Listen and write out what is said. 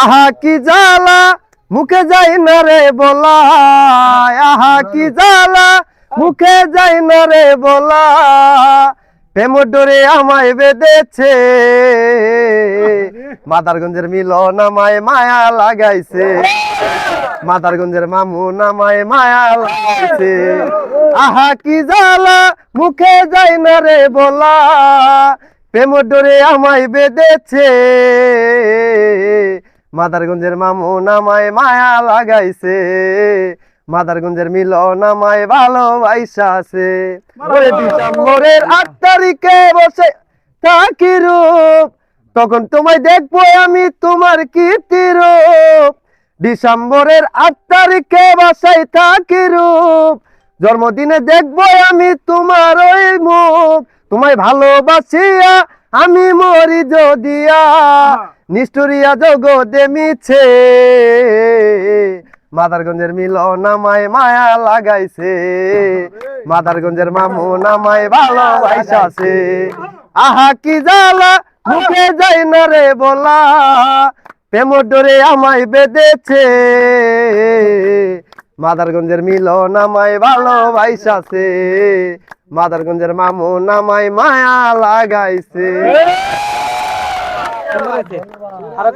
আহা কি জ্বালা? মুখে যাই না রে বলা আহা কি জ্বালা? মুখে যাই না রে বলা প্রেম ডোরে আমায় বেঁধেছে। মাদারগঞ্জের মিলন আমায় মায়া লাগাইছে। মাদারগঞ্জের মামু নামায় মায়া লাগাইছে। আহা কি জ্বালা? মুখে যাই না রে বলা প্রেম ডোরে আমায় বেঁধেছে। মাদারগঞ্জের মামু নামায় মায়া লাগাইছে। মাদারগঞ্জের মিলন আমায় ভালোবাসা আছে ওরে ডিসেম্বরের আট তারিখে বসে থাকি রূপ। তখন তোমায় দেখব আমি তোমার কীর্তি রূপ। ডিসেম্বরের আট তারিখে বাসায় থাকি রূপ। জন্মদিনে দেখব আমি তোমার ওই মুখ। তোমায় ভালোবাসিয়া আমি মরি যদিয়া। নিষ্ঠুরিয়া জগতে মিছে। মাদারগঞ্জের মিলন আমায় মায়া লাগাইছে। মাদারগঞ্জের মামু নামায় ভালোবাইসাছে আহা, কি জ্বালা, মুখে যাই না রে বলা। প্রেম ডোরে আমায় বেঁধেছে। মাদারগঞ্জের মিলন আমায় ভালোবাইসাছে মাদারগঞ্জের মামু নামায় মায়া লাগাইছে। 같아. 바로 그냥